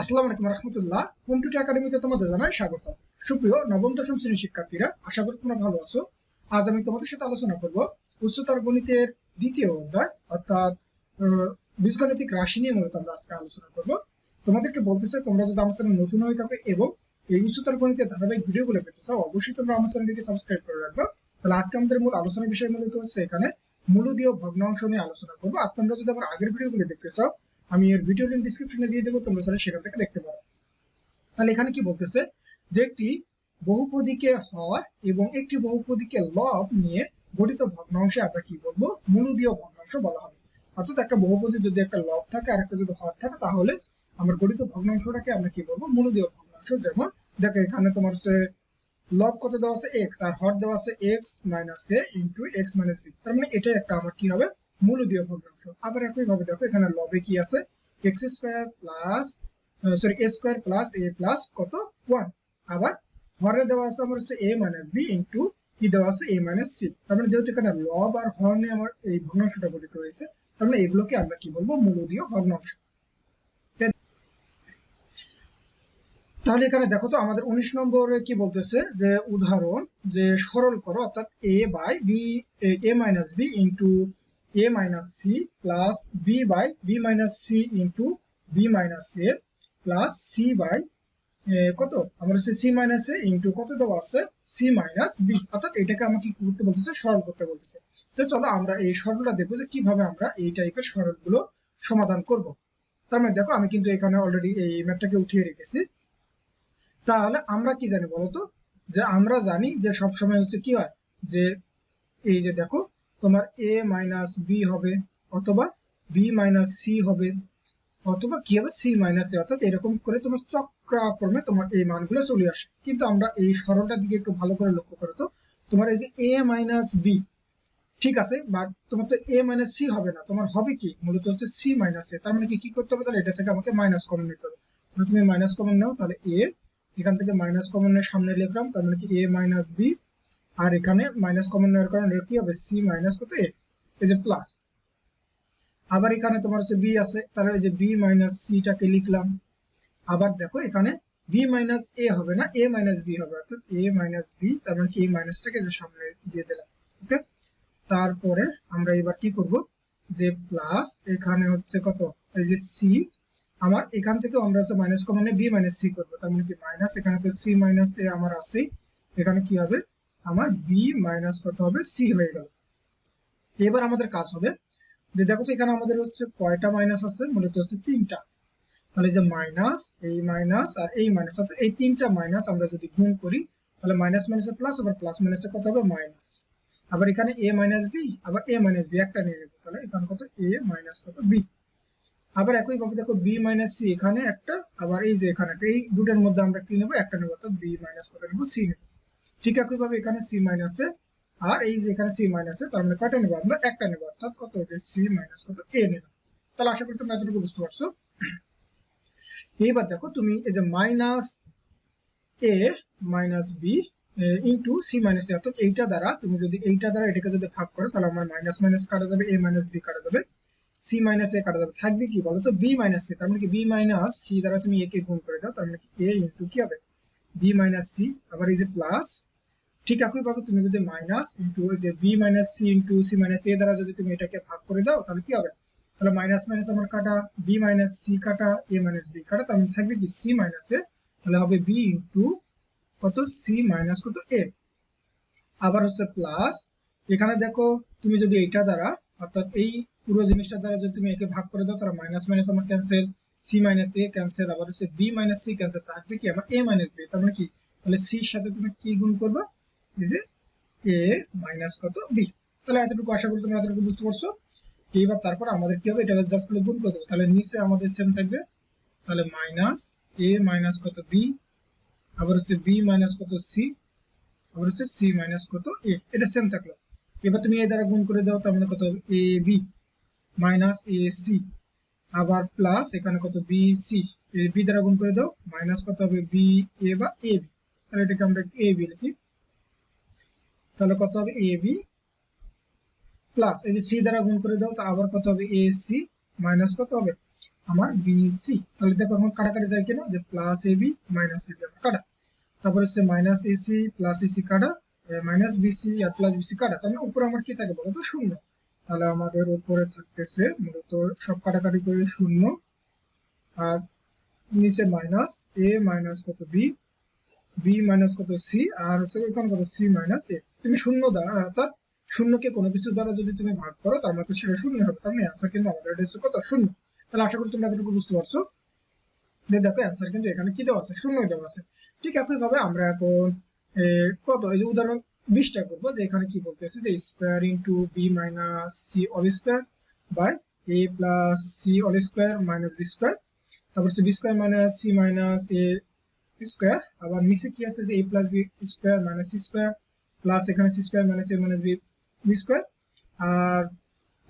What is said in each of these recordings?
আসসালামু আলাইকুম রহমতুল্লাহ। একাডেমিতে তোমাদের জানাই স্বাগত। সুপ্রিয় নবম দশম শ্রেণির শিক্ষার্থীরা, আশা করি তোমরা ভালো আছো। আজ আমি তোমাদের সাথে আলোচনা করব উচ্চতর গণিতের দ্বিতীয় অধ্যায়, অর্থাৎ বীজগণিতিক রাশি নিয়ে মূলত আমরা আজকে আলোচনা করব। তোমাদেরকে বলতেছে তোমরা যদি আমার চ্যানেল নতুন হয়ে থাকো এবং এই উচ্চতর গণিতের ধারাবাহিক ভিডিওগুলো পেতে চাও, অবশ্যই তোমরা আমার চ্যানেলটিকে সাবস্ক্রাইব করে রাখবে। তাহলে আজকে আমাদের মূল আলোচনার বিষয় মূলত হচ্ছে এখানে মূলদীয় ভগ্নাংশ নিয়ে আলোচনা করব। আর তোমরা যদি আমার আগের ভিডিওগুলো দেখতে চাও আমি এর ভিডিও লিঙ্ক ডিসক্রিপশনে দিয়ে দেবো, তোমরা চাইলে সেখান থেকে দেখতে পারো। তাহলে এখানে কি বলতেছে? যে একটি বহুপদীকে হর এবং একটি বহুপদীকে লব নিয়ে গঠিত ভগ্নাংশে আমরা কি বলব? মূলদীয় ভগ্নাংশ বলা হবে। অর্থাৎ একটা বহুপদী যদি একটা লব থাকে, আর একটা যদি হর থাকে, তাহলে আমার গঠিত ভগ্নাংশটাকে আমরা কি বলব? মূলদীয় ভগ্নাংশ। যেমন, দেখো এখানে তোমার হচ্ছে লব কত দেওয়া আছে? এক্স আর হর দেওয়া আছে x minus a into x minus b তার মানে এটা একটা আমার কি হবে? মূলদীয় ভগ্নাংশ। আবার একই ভাবে দেখো, এখানে লবে কি আছে? X square plus sorry a square plus a plus কত? ওয়ান আবার হরে দেওয়া আছে আমার হচ্ছে এ মাইনাস বি ইন্টু কি দেওয়া আছে? এ মাইনাস সি তার মানে যেহেতু এখানে লব আর হর নিয়ে আমার এই ভগ্নাংশটা গঠিত হয়েছে, তার মানে এগুলোকে আমরা কি বলব? মূলদীয় ভগ্নাংশ। তাহলে এখানে দেখো তো, আমাদের উনিশ নম্বরে কি বলতেছে? যে উদাহরণ, যে সরল করো, অর্থাৎ a by b a minus b into a minus c plus b by b minus c into b minus a plus c by কত? আমার হচ্ছে সি মাইনাস এ ইন্টু কত দেওয়া আছে? সি মাইনাস বি অর্থাৎ এটাকে আমাকে কি করতে বলতেছে? সরল করতে বলতেছে। তো চলো আমরা এই সরলটা দেখব যে কীভাবে আমরা এই টাইপের সরলগুলো সমাধান করব। তার মানে দেখো আমি কিন্তু এখানে অলরেডি এই ম্যাপটাকে উঠিয়ে রেখেছি। তাহলে আমরা কি জানি বলতো? যে আমরা জানি যে সব সময় হচ্ছে কি হয়? যে এই যে দেখো তোমার এ মাইনাস বি হবে অথবা বি মাইনাস সি হবে অথবা কি হবে? সি মাইনাস এ অর্থাৎ এরকম করে তোমার চক্রাক্রমে তোমার এই মানগুলো চলে আসে। কিন্তু আমরা এই সরলটার দিকে একটু ভালো করে লক্ষ্য করো তো। তোমার এই যে এ মাইনাস বি ঠিক আছে? বাট তোমার তো এ মাইনাস সি হবে না। তোমার হবে কি? মূলত হচ্ছে সি মাইনাস এ তার মানে কি? কি করতে হবে? তাহলে এটা থেকে আমাকে মাইনাস কমন নিতে হবে। তুমি মাইনাস কমন নাও। তাহলে এ এখান থেকে মাইনাস কমনের সামনে লিখলাম। তার মানে কি? এ মাইনাস বি আর এখানে মাইনাস কমন নেওয়ার কারণে কি হবে? সি মাইনাস কত এ এই যে প্লাস আবার এখানে তোমার হচ্ছে বি আছে, তাহলে এই যে বি মাইনাস সিটাকে লিখলাম। আবার দেখো এখানে বি মাইনাস এ হবে না এ মাইনাস বি হবে, অর্থাৎ এ মাইনাস বি তার মানে কি এই মাইনাসটাকে যে সামনে দিয়ে দিলাম ওকে তারপরে আমরা এবার কি করব? যে প্লাস এখানে হচ্ছে কত? এই যে সি আমার এখান থেকে আমরা হচ্ছে মাইনাস কমনে বি মাইনাস সি করব, তার মানে কি মাইনাস এখানে তো সি মাইনাস এ আমার আছেই, এখানে কি হবে? আমার বি মাইনাস কত হবে সি হয়ে গেল। এবার আমাদের কাজ হবে যে, দেখো তো এখানে আমাদের হচ্ছে কয়টা মাইনাস আছে? মূলত হচ্ছে তিনটা। তাহলে যে মাইনাস এই মাইনাস আর এই মাইনাস অর্থাৎ এই তিনটা মাইনাস আমরা যদি গুণ করি, তাহলে মাইনাস মাইনাসে প্লাস আবার প্লাস মাইনাসে কত হবে? মাইনাস আবার এখানে এ মাইনাস বি আবার এ মাইনাস বি একটা নিয়ে নেব। তাহলে এখানে কত? এ মাইনাস কত? বি আবার একই ভাবে দেখো বি মাইনাস সি এখানে একটা, আবার এই যে এখানে এই দুটোর মধ্যে আমরা কি নেব? একটা নেব, অর্থাৎ বি মাইনাস কত নেব? সি নেব। ঠিক একই ভাবে এখানে সি মাইনাসে আর এই যে এখানে সি মাইনাসে তার মানে কয়টা নেব আমরা? একটা নেব। অর্থাৎ কত হচ্ছে সি মাইনাস কত? এ নেব। তাহলে আশা করি তোমরা এতটুকু বুঝতে পারছ। এইবার দেখো তুমি এই যে minus a minus b into c minus a অর্থাৎ এইটা দ্বারা তুমি যদি এইটা দ্বারা এটাকে যদি ভাগ করো, তাহলে আমার মাইনাস মাইনাস কাটা যাবে এ মাইনাস বি কাটা যাবে। সি মাইনাস এ কাটা যাবে। থাকবে কি বলো তো বি মাইনাস সি তার মানে কি? বি মাইনাস সি দ্বারা তুমি এ কে গুণ করে দাও, তার মানে কি? এ ইন্টু কি হবে? বি মাইনাস সি আবার এই যে প্লাস ঠিক একই ভাবে তুমি যদি মাইনাস ইন্টু যে b minus c into c minus a দ্বারা যদি তুমি এটাকে ভাগ করে দাও, তাহলে কি হবে? তাহলে মাইনাস মাইনাস আমার কাটা বি মাইনাস সি কাটা এ মাইনাস বি কাটা, তার মানে থাকবে কি সি মাইনাস এ তাহলে হবে বি ইন্টু কত? সি মাইনাস কত? এ আবার হচ্ছে প্লাস এখানে দেখো তুমি যদি এটা দ্বারা, অর্থাৎ এই পুরো জিনিসটা দ্বারা যদি তুমি একে ভাগ করে দাও, তাহলে মাইনাস মাইনাস আমার cancel c minus a cancel আবার হচ্ছে বি মাইনাস সি ক্যান্সেল থাকবে কি আমার এ মাইনাস বি তার মানে কি? তাহলে সির সাথে তুমি কি গুণ করবে? এই এ মাইনাস কত বি তাহলে এতটুকু আশা করি তোমরা এতটুকু বুঝতে পারছ। এইবার তারপর আমাদের কি হবে? এটা জাস্ট করে গুণ করে দেবো। তাহলে নিচে আমাদের সেম থাকবে। তাহলে মাইনাস এ মাইনাস কত বি আবার হচ্ছে বি মাইনাস কত সি আবার হচ্ছে সি মাইনাস কত এ এটা সেম থাকল। এবার তুমি এ দ্বারা গুণ করে দাও, তার মানে কত হবে? A b minus a c আবার প্লাস এখানে কত বি সি এ বি দ্বারা গুণ করে দাও। মাইনাস কত হবে? বি এ বা এ বি তাহলে এটাকে আমরা এ বি লিখি। তাহলে কত হবে? এ বি প্লাস এই যে সি দ্বারা গুণ করে দাও, তো আবার কত হবে? এ সি মাইনাস কত হবে? আমার বি সি তাহলে দেখো এখন কাটাকাটি যায় কিনা? যে plus a b minus ab আমরা কাটা। তারপর হচ্ছে মাইনাস এসি প্লাস এসি কাটা মাইনাস বিসি আর প্লাস বিসি কাটা। তাহলে উপরে আমার কি থাকে বলতো? শূন্য। তাহলে আমাদের উপরে থাকতেছে মূলত সব কাটাকাটি করে শূন্য। আর নিচে মাইনাস এ মাইনাস কত? বি বি মাইনাস কত? সি আর হচ্ছে এখানে কত? সি মাইনাস এ তুমি শূন্য দ্বারা অর্থাৎ শূন্যকে কোনো কিছু দ্বারা যদি তুমি ভাগ করো, তার মানে সেটা শূন্য হবে। তার মানে অ্যান্সার কিন্তু আমাদের এটা হচ্ছে কত? শূন্য। তাহলে আশা করি তোমরা এতটুকু বুঝতে পারছ যে দেখো অ্যান্সার কিন্তু এখানে কি দেওয়া আছে? শূন্যই দেওয়া আছে। ঠিক একইভাবে আমরা এখন কত? এই যে উদাহরণ বিশটা করব, যে এখানে কি বলতে বলতেছে যে square into b minus c all square by a plus c all square minus b square তারপর হচ্ছে b square minus c minus a square আবার নিচে কি আছে? যে a plus b square minus c square plus এখানে c square minus a minus b b square R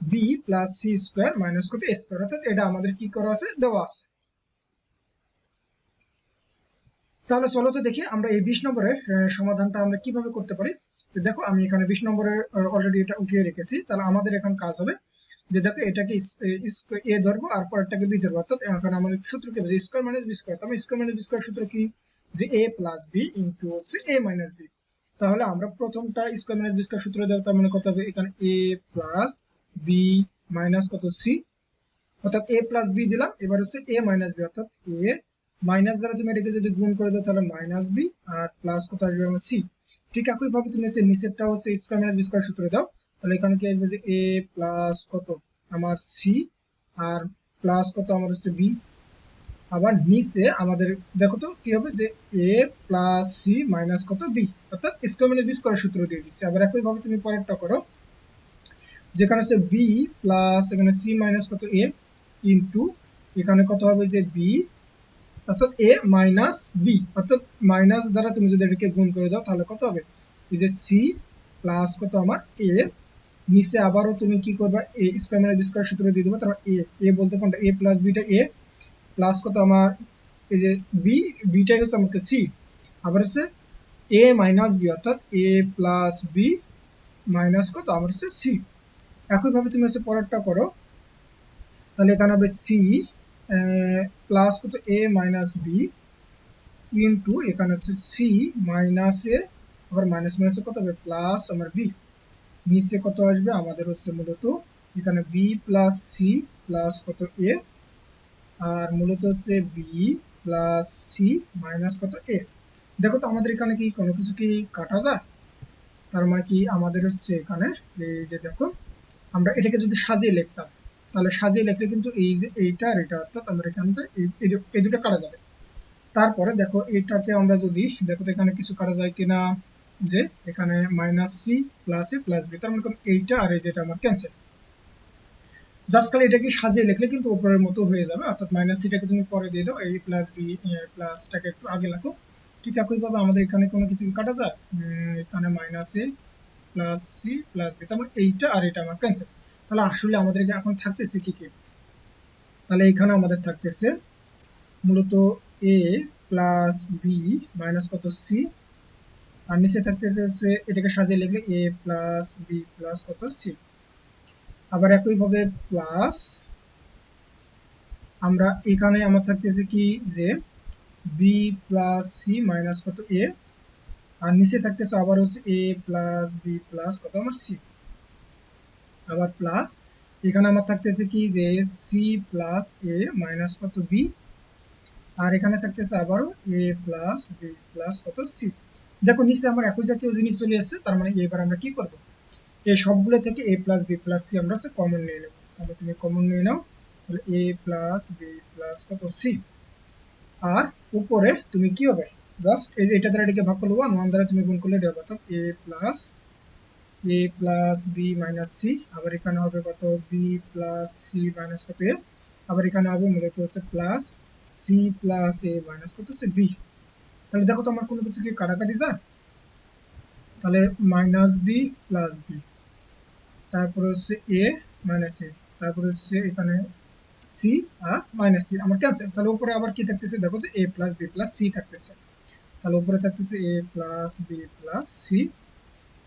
b plus c square minus কত a square অর্থাৎ এটা আমাদের কি করা আছে, দেওয়া আছে। তাহলে চলো তো দেখি আমরা এই বিশ নম্বরের সমাধানটা আমরা কীভাবে করতে পারি। দেখো, আমি এখানে বিশ নম্বরে অলরেডি এটা উঠিয়ে রেখেছি। তাহলে আমাদের এখন কাজ হবে যে দেখো, এটাকে এ ধরবো আর পরেরটাকে বি ধরবো। অর্থাৎ এখন আমাদের সূত্র কি স্কোয়ার মাইনাস বি স্কোয়ার তাহলে স্কোয়ার মাইনাস বি স্কোয়ার সূত্র কি? যে এ প্লাস বি ইন্টু হচ্ছে এ মাইনাস বি তাহলে আমরা প্রথমটা স্কোয়ার মাইনাস বি স্কোয়ার সূত্র দেবো তার মানে কত হবে? এখানে এ প্লাস বি মাইনাস কত? সি অর্থাৎ এ প্লাস বি দিলাম, এবার হচ্ছে এ মাইনাস বি অর্থাৎ এ মাইনাস দ্বারা তুমি এটাকে যদি গুণ করে দাও, তাহলে মাইনাস বি আর প্লাস কত আসবে? আমার সি ঠিক একই ভাবে তুমি হচ্ছে নিচেরটা হচ্ছে স্কোয়ার মাইনাস বি স্কোয়ার সূত্রে দাও, তাহলে এখানে কি আসবে যে এ প্লাস কত? আমার সি আর প্লাস কত? আমার হচ্ছে বি আবার নিচে আমাদের, দেখো তো কি হবে যে এ প্লাস সি মাইনাস কত বি অর্থাৎ স্কোয়ার মাইনাস বি স্কোয়ার সূত্র দিয়ে দিচ্ছি। আবার একই ভাবে তুমি পরেরটা করো, যেখানে হচ্ছে বি প্লাস এখানে সি মাইনাস কত এ ইন্টু এখানে কত হবে যে বি অর্থাৎ এ মাইনাস বি অর্থাৎ মাইনাস দ্বারা তুমি যদি এটাকে গুণ করে দাও, তাহলে কত হবে? এই যে সি প্লাস কত আমার এ নিচে আবারও তুমি কি করবা? A square minus b square সূত্র দিয়ে দেবো, তারপর এ এ বলতে কোনটা? এ প্লাস বিটা এ প্লাস কত আমার? এই যে বি বিটাই হচ্ছে আমাকে সি আবার হচ্ছে এ মাইনাস বি অর্থাৎ এ প্লাস বি মাইনাস কত? আমার হচ্ছে সি একইভাবে তুমি হচ্ছে পরেরটা করো। তাহলে এখানে হবে সি প্লাস কত? এ মাইনাস বি ইন্টু এখানে হচ্ছে সি মাইনাস এ আবার মাইনাস মাইনাসে কত হবে? প্লাস আমার বি নিচে কত আসবে? আমাদের হচ্ছে মূলত এখানে বি প্লাস সি প্লাস কত? এ আর মূলত হচ্ছে বি প্লাস সি মাইনাস কত? এ দেখো তো আমাদের এখানে কি কোনো কিছু কি কাটা যায়? তার মানে কি আমাদের হচ্ছে এখানে এই যে দেখো, আমরা এটাকে যদি সাজিয়ে লিখতাম, তাহলে সাজিয়ে লিখলে কিন্তু এই যে এইটা আর এটা অর্থাৎ আমরা এখানটা এই দুটো কাটা যাবে। তারপরে দেখো এটাকে আমরা যদি, দেখো তো এখানে কিছু কাটা যায় কিনা? যে এখানে minus c plus a plus b তার মানে এইটা আর এই যেটা আমার ক্যান্সেল জাস্ট খালি এটাকে সাজিয়ে লিখলে কিন্তু উপরের মতো হয়ে যাবে, অর্থাৎ মাইনাস সিটাকে তুমি পরে দিয়ে দাও এই প্লাস বি প্লাসটাকে একটু আগে রাখো ঠিক একইভাবে আমাদের এখানে কোনো কিছু কাটা যায়? এখানে minus a plus c plus b তার মানে এইটা আর এটা আমার ক্যান্সেল তাহলে আসলে আমাদের এখন থাকতেছে কি কি? তাহলে এখানে আমাদের থাকতেছে মূলত এ প্লাস বি মাইনাস কত? সি আর নিচে থাকতেছে হচ্ছে এটাকে সাজিয়ে লিখলে এ প্লাস বি প্লাস কত? সি আবার একইভাবে প্লাস আমরা এখানে আমার থাকতেছে কি যে বি প্লাস সি মাইনাস কত এ আর নিচে থাকতেছে আবার হচ্ছে এ প্লাস বি প্লাস কত আমার সি আবার প্লাস এখানে আমার থাকতেছে কি যে সি প্লাস এ মাইনাস কত বি আর এখানে থাকতেছে আবারও এ প্লাস বি প্লাস কত সি দেখো নিচে আমার একই জাতীয় জিনিস চলে আসছে তার মানে এবার আমরা কি করব? এই সবগুলো থেকে a plus b plus c আমরা হচ্ছে কমন নিয়ে নেব। তাহলে তুমি কমন নিয়ে নাও, তাহলে এ প্লাস বি প্লাস কত? সি আর উপরে তুমি কি হবে? জাস্ট এই যে এটা দ্বারা এটাকে ভাগ করলে ওয়ান ওয়ান দ্বারা তুমি গুণ করলে এটা হবে অর্থাৎ a plus a plus b minus c আবার এখানে হবে কত? বি প্লাস সি মাইনাস কত? এ আবার এখানে হবে মূলত হচ্ছে plus c plus a minus কত? হচ্ছে বি তাহলে দেখো তো আমার কোনো কিছু কি কাটাকাটি যায়? তাহলে মাইনাস বি প্লাস বি তারপরে হচ্ছে এ মাইনাস এ তারপরে হচ্ছে এখানে সি আর মাইনাস সি আমার ক্যান্সেল তাহলে উপরে আবার কি থাকতেছে? দেখো যে a plus b plus c থাকতেছে। তাহলে উপরে থাকতেছে a plus b plus c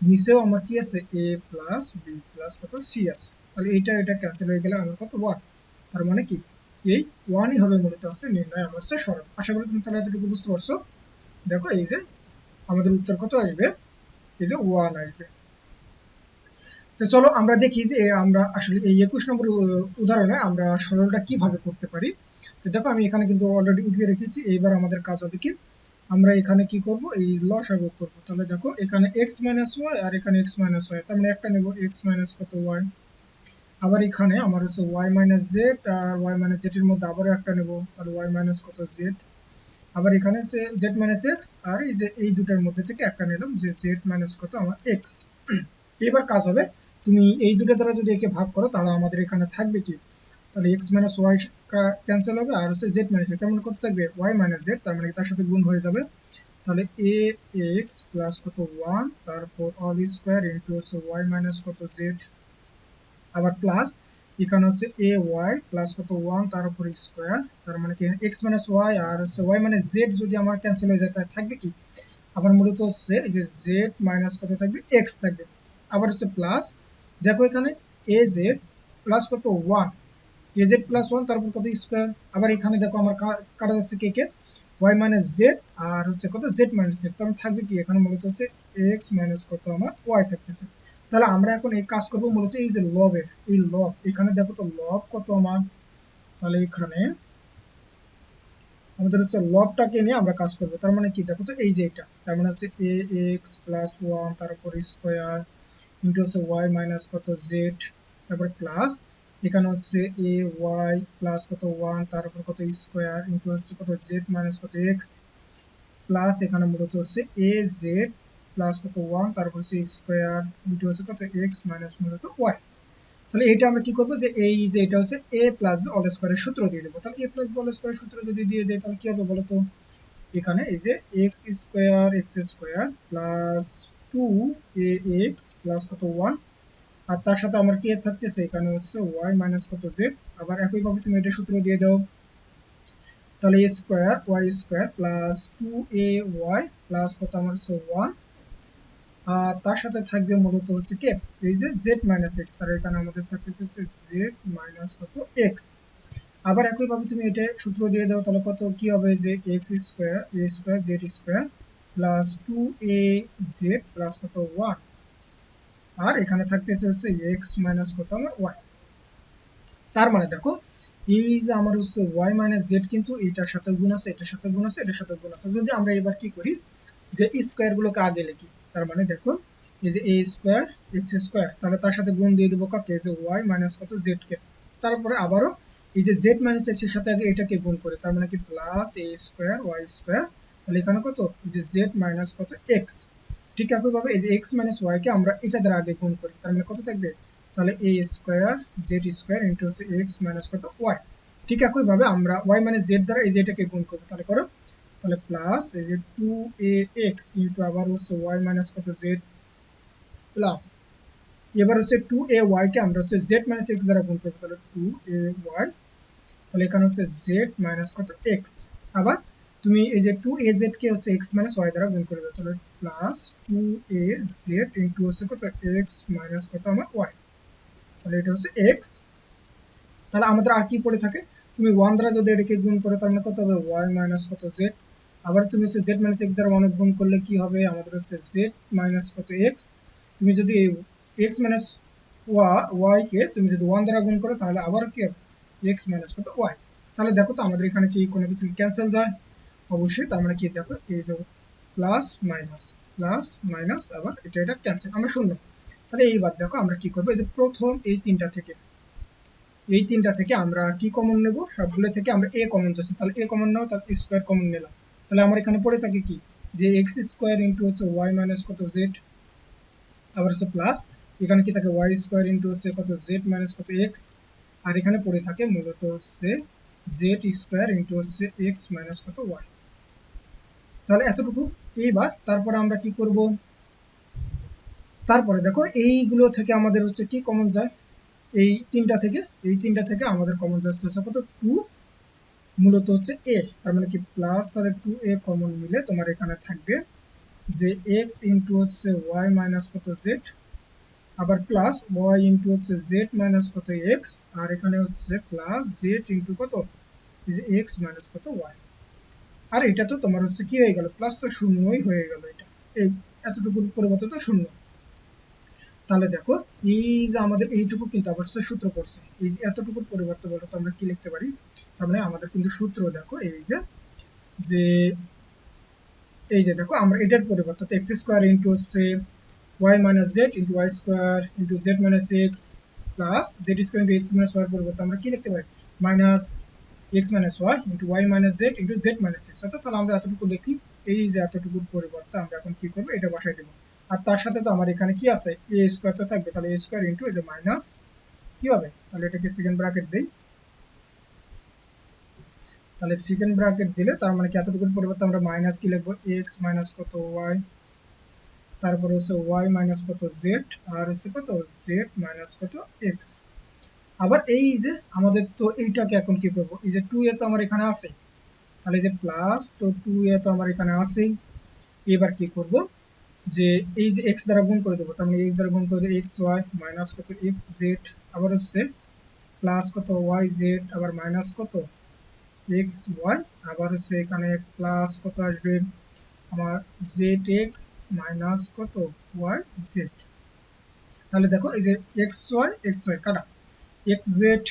নিচেও আমার কি আছে? এ প্লাস বি প্লাস কত? সি আছে। তাহলে এইটা, এটা ক্যান্সেল হয়ে গেলে আমার কত? ওয়ান তার মানে কি? এই ওয়ানই হবে মূলত হচ্ছে নির্ণয় আমার হচ্ছে সরল আশা করি তুমি তাহলে এতটুকু বুঝতে পারছ। দেখো এই যে আমাদের উত্তর কত আসবে? এই যে ওয়ান আসবে। তো চলো আমরা দেখি যে আমরা আসলে এই একুশ নম্বর উদাহরণে আমরা সরলটা কীভাবে করতে পারি। তো দেখো, আমি এখানে কিন্তু অলরেডি উঠিয়ে রেখেছি, এইবার আমাদের কাজ হবে কি? আমরা এখানে কি করব? এই লসাগু করব। তাহলে দেখো, এখানে এক্স মাইনাস ওয়াই আর এখানে এক্স মাইনাস ওয়াই তার মানে একটা নেব এক্স মাইনাস কত ওয়াই আবার এখানে আমার হচ্ছে ওয়াই মাইনাস জেড আর ওয়াই মাইনাস জেড এর মধ্যে আবারও একটা নেব, তাহলে ওয়াই মাইনাস কত জেড আবার এখানে জেড মাইনাস এক্স আর এই যে, এই দুটার মধ্যে থেকে একটা নিলাম, যে জেড মাইনাস কত? আমার এক্স এবার কাজ হবে তুমি এই দুটো দ্বারা যদি একে ভাগ করো, তাহলে আমাদের এখানে থাকবে কি? তাহলে এক্স মাইনাস ওয়াই ক্যান্সেল হবে আর হচ্ছে জেড মাইনাস তেমন কত থাকবে? ওয়াই মাইনাস জেড তার মানে তার সাথে গুণ হয়ে যাবে। তাহলে এ এক্স প্লাস কত? ওয়ান তারপর অল স্কোয়ার ইন্টু হচ্ছে ওয়াই মাইনাস কত? জেড আবার প্লাস এখানে হচ্ছে এ ওয়াই প্লাস কত? ওয়ান তার উপর স্কোয়ার তার মানে কি এক্স মাইনাস ওয়াই আর হচ্ছে ওয়াই মাইনাস জেড যদি আমার ক্যান্সেল হয়ে যায়, তাহলে থাকবে কি? আবার মূলত হচ্ছে যে জেড মাইনাস কত থাকবে? এক্স থাকবে। আবার হচ্ছে প্লাস দেখো এখানে এ জেড প্লাস কত one a z plus one তারপর কত স্কোয়ার আবার এখানে দেখো আমার কাটা যাচ্ছে কে কে? ওয়াই মাইনাস জেড আর হচ্ছে কত? জেড মাইনাস জেড তার থাকবে কি? এখানে মূলত হচ্ছে এক্স মাইনাস কত? আমার ওয়াই থাকতেছে। তাহলে আমরা এখন এই কাজ করব মূলত এই যে লবের, এই লব। এখানে দেখো তো লব কত আমার? তাহলে এখানে আমাদের হচ্ছে লবটাকে নিয়ে আমরা কাজ করব। তার মানে কি? দেখো তো এই যে এটা। তার মানে হচ্ছে এ এক্স প্লাস ওয়ান তারপর স্কোয়ার ইন্টু হচ্ছে ওয়াই মাইনাস কত জেড তারপর প্লাস এখানে হচ্ছে এ ওয়াই প্লাস কত ওয়ান তার উপর কত স্কোয়ার ইন্টু হচ্ছে কত জেড মাইনাস কত এক্স প্লাস এখানে মূলত হচ্ছে এ জেড প্লাস কত ওয়ান তারপর হচ্ছে স্কোয়ার ইন্টু হচ্ছে কত এক্স মাইনাস মূলত ওয়াই তাহলে এটা আমরা কি করব যে এই যে এটা হচ্ছে এ প্লাস বি অল স্কোয়ারের সূত্র দিয়ে দেবো। তাহলে এ প্লাস বি অল স্কোয়ারের সূত্র যদি দিয়ে দেয়, তাহলে কি হবে বলতো? এখানে এই যে x square x square plus two a x plus কত ওয়ান আর তার সাথে আমার কি থাকতেছে, এখানে হচ্ছে ওয়াই মাইনাস কত জেড আবার একইভাবে তুমি এটা সূত্র দিয়ে দাও। তাহলে a square y square plus two a y plus কত আমার হচ্ছে ওয়ান আর তার সাথে থাকবে মূলত হচ্ছে কে এই যে জেড মাইনাস এক্স তার এখানে আমাদের থাকতেছে হচ্ছে জেড মাইনাস কত এক্স আবার একইভাবে তুমি এটা সূত্র দিয়ে দাও, তাহলে কত কি হবে? যে x square a square z square plus two a z plus কত? ওয়ান আর এখানে থাকতেছে হচ্ছে এক্স মাইনাস কত? আমার ওয়াই তার মানে দেখো, এই যে আমার হচ্ছে ওয়াই মাইনাস জেড কিন্তু এটার সাথে গুণ আছে, এটার সাথে গুণ আছে, এটার সাথে গুণ আছে। যদি আমরা এবার কি করি, যে স্কোয়ার গুলোকে আগে লিখি, তার মানে দেখো, এই যে এ স্কোয়ার এক্স স্কোয়ার তাহলে তার সাথে গুণ দিয়ে দেবো কাকে? যে ওয়াই মাইনাস কত? জেড কে। তারপরে আবারও, এই যে জেড মাইনাস এক্সের সাথে আগে এটাকে গুণ করে, তার মানে কি? Plus a square y square তাহলে এখানে কত? যে জেড মাইনাস কত? এক্স ঠিক একইভাবে এই যে এক্স মাইনাস ওয়াই কে আমরা এটা দ্বারা আগে গুণ করি। তার মানে কত থাকবে? তাহলে a square z square into হচ্ছে এক্স মাইনাস কত? ওয়াই ঠিক একইভাবে আমরা ওয়াই মানে জেড দ্বারা এই যে এটাকে গুণ করব। তাহলে করো। তাহলে প্লাস এই যে টু এ এক্স ইন্টু আবার হচ্ছে ওয়াই মাইনাস কত? জেড প্লাস এবার হচ্ছে টু এ ওয়াই কে আমরা হচ্ছে জেড মাইনাস এক্স দ্বারা গুণ করব। তাহলে টু এ ওয়াই তাহলে এখানে হচ্ছে জেড মাইনাস কত? এক্স আবার তুমি এই যে টু এ জেড কে হচ্ছে এক্স মাইনাস ওয়াই দ্বারা গুণ করবে, তাহলে plus two a z into হচ্ছে কত? এক্স মাইনাস কত আমার ওয়াই তাহলে এটা হচ্ছে এক্স তাহলে আমাদের আর কি পড়ে থাকে? তুমি ওয়ান দ্বারা যদি এটাকে গুণ করো, তার মানে কত হবে? ওয়াই মাইনাস কত? জেড আবার তুমি হচ্ছে জেড মাইনাস এক্স দ্বারা ওয়ান গুণ করলে কি হবে? আমাদের হচ্ছে জেড মাইনাস কত? এক্স তুমি যদি এক্স মাইনাস ওয়াই কে তুমি যদি ওয়ান দ্বারা গুণ করো, তাহলে আবার কি এক্স মাইনাস কত? ওয়াই তাহলে দেখো তো আমাদের এখানে কি কোনো কিছু ক্যান্সেল যায়? অবশ্যই তার মানে কি দেখো, এই যে প্লাস মাইনাস প্লাস মাইনাস আবার এটা এটা ক্যান্সেল আমরা শূন্য। তাহলে এইবার দেখো আমরা কি করব, এই যে প্রথম এই তিনটা থেকে, এই তিনটা থেকে আমরা কি কমন নেব? সবগুলো থেকে আমরা এ কমন যাচ্ছে তাহলে এ কমন নাও, তার স্কোয়ার কমন নিলাম। তাহলে আমার এখানে পড়ে থাকে কি? যে এক্স স্কোয়ার ইন্টু হচ্ছে ওয়াই মাইনাস কত জেড আবার হচ্ছে প্লাস এখানে কি থাকে ওয়াই স্কোয়ার ইন্টু হচ্ছে কত জেড মাইনাস কত এক্স আর এখানে পড়ে থাকে মূলত হচ্ছে জেড স্কোয়ার ইন্টু হচ্ছে এক্স মাইনাস কত ওয়াই তাহলে এতটুকু। এইবার তারপরে আমরা কি করব? তারপরে দেখো, এইগুলো থেকে আমাদের হচ্ছে কি কমন যায়? এই তিনটা থেকে, এই তিনটা থেকে আমাদের কমন যাচ্ছে হচ্ছে কত? টু মূলত হচ্ছে এ তার মানে কি প্লাস তাহলে টু এ কমন মিলে তোমার এখানে থাকবে যে এক্স ইন্টু হচ্ছে ওয়াই মাইনাস কত জেড আবার প্লাস ওয়াই ইন্টু হচ্ছে জেড মাইনাস কত এক্স আর এখানে হচ্ছে প্লাস জেড ইন্টু কত? এক্স মাইনাস কত ওয়াই আর এটা তো তোমার হচ্ছে কি হয়ে গেল? প্লাস তো শূন্যই হয়ে গেল এটা। এই এতটুকু পরিবর্তে তো শূন্য। তাহলে দেখো, এই যে আমাদের এইটুকু কিন্তু আবার সূত্র করছে এই যে এতটুকুর পরিবর্তে বলো তো আমরা কি লিখতে পারি? তার মানে আমাদের কিন্তু সূত্র দেখো, এই যে যে, এই যে দেখো, আমরা এটার পরিবর্তে এক্স স্কোয়ার ইন্টু হচ্ছে y minus z into y square into z minus x plus z square into x minus y পরিবর্তে আমরা কি লিখতে পারি? Minus x minus y into y minus z into z minus x অর্থাৎ তাহলে আমরা এতটুকু লিখি এই যে এতটুকুর পরিবর্তে আমরা এখন কি করব? এটা বসাই দেবো। আর তার সাথে তো আমার এখানে কি আছে? এ স্কোয়ার তো থাকবে। তাহলে এ স্কোয়ার ইন্টু এই যে মাইনাস কি হবে? তাহলে এটাকে সেকেন্ড ব্র্যাকেট দেই। তাহলে সেকেন্ড ব্র্যাকেট দিলে তার মানে কি? এতটুকুর পরিবর্তে আমরা মাইনাস কি লিখব? এক্স মাইনাস কত ওয়াই তারপর হচ্ছে ওয়াই মাইনাস কত জেড আর হচ্ছে কত জেড মাইনাস কত এক্স আবার এই যে আমাদের তো এইটাকে এখন কি করব? এই যে টু এ তো আমার এখানে আছে। তাহলে যে প্লাস তো টু এ তো আমার এখানে আছেই। এবার কি করব? যে এই যে এক্স দ্বারা গুণ করে দেবো, তার মানে এক্স দ্বারা গুণ করে দেবো এক্স ওয়াই মাইনাস কত এক্স জেড আবার হচ্ছে প্লাস কত ওয়াই জেড আবার মাইনাস কত এক্স ওয়াই আবার হচ্ছে এখানে প্লাস কত আসবে আমার জেড এক্স মাইনাস কত ওয়াই জেড তাহলে দেখো এই যে এক্স ওয়াই এক্স ওয়াই কাটা। এক্স জেড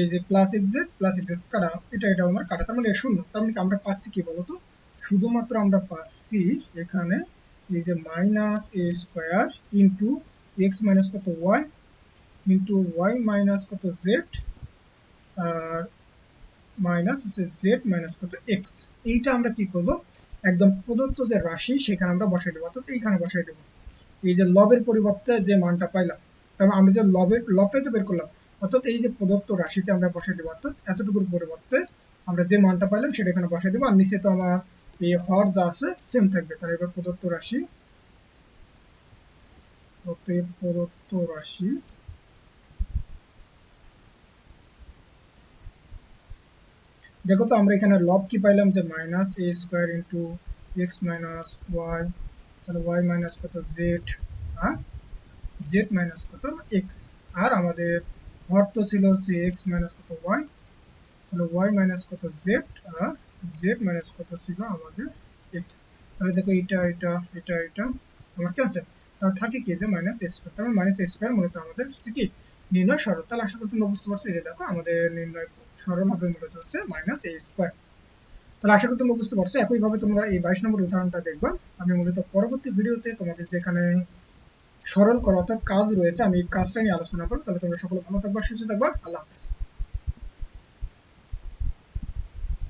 এই যে plus x z plus x কাটা, এটা এটা আমার কাটা। তার মানে শূন্য। তার মানে আমরা পাচ্ছি কি বলতো? শুধুমাত্র আমরা পাচ্ছি এখানে এই যে minus a square into x minus কত ওয়াই ইন্টু ওয়াই মাইনাস কত জেড আর মাইনাস হচ্ছে জেড মাইনাস কত এক্স এইটা আমরা কি করব? একদম প্রদত্ত যে রাশি, সেখানে আমরা বসাই দেবো। অর্থাৎ এইখানে বসাই দেবো। এই যে লবের পরিবর্তে যে মানটা পাইলাম মানে আমরা যে লবের লবটাই তো বের করলাম, অর্থাৎ এই যে প্রদত্ত রাশিতে আমরা বসাই দেবো, অর্থাৎ এতটুকুর পরিবর্তে আমরা যে মানটা পাইলাম সেটা এখানে বসাই দেবো, আর নিচে তো আমার এই হর যা আছে সেম থাকবে। তাহলে এবার প্রদত্ত রাশি প্রদত্ত রাশি দেখো তো আমরা এখানে লব কি পাইলাম যে minus a square into x minus y তাহলে ওয়াই মাইনাস কত? জেড আর জেড মাইনাস কত? এক্স আর আমাদের হর তো ছিল হচ্ছে এক্স মাইনাস কত? ওয়াই তাহলে ওয়াই মাইনাস কত? জেড আর জেড মাইনাস কত ছিল? আমাদের এক্স তাহলে দেখো এটা এটা এটা এটা আমার ক্যান্সেল তাহলে থাকে কে? যে মাইনাস এ স্কোয়ার তাহলে মাইনাস এ স্কোয়ার মূলত আমাদের হচ্ছে কি? নির্ণয় সরল। তাহলে আশা করি তোমরা বুঝতে পারছ এই যে দেখো, আমাদের নির্ণয় সরল হবে মূলত হচ্ছে মাইনাস এ স্কোয়ার তাহলে আশা করি তোমরা বুঝতে পারছ। একইভাবে তোমরা এই বাইশ নম্বর উদাহরণটা দেখবা। আমি মূলত পরবর্তী ভিডিওতে তোমাদের যেখানে সরল করা অর্থাৎ কাজ রয়েছে। আমি কাজটা নিয়ে আলোচনা করব। তাহলে তোমরা সকলে ভালো থাকবা, সুস্থ থাকবা। আল্লাহ হাফেজ।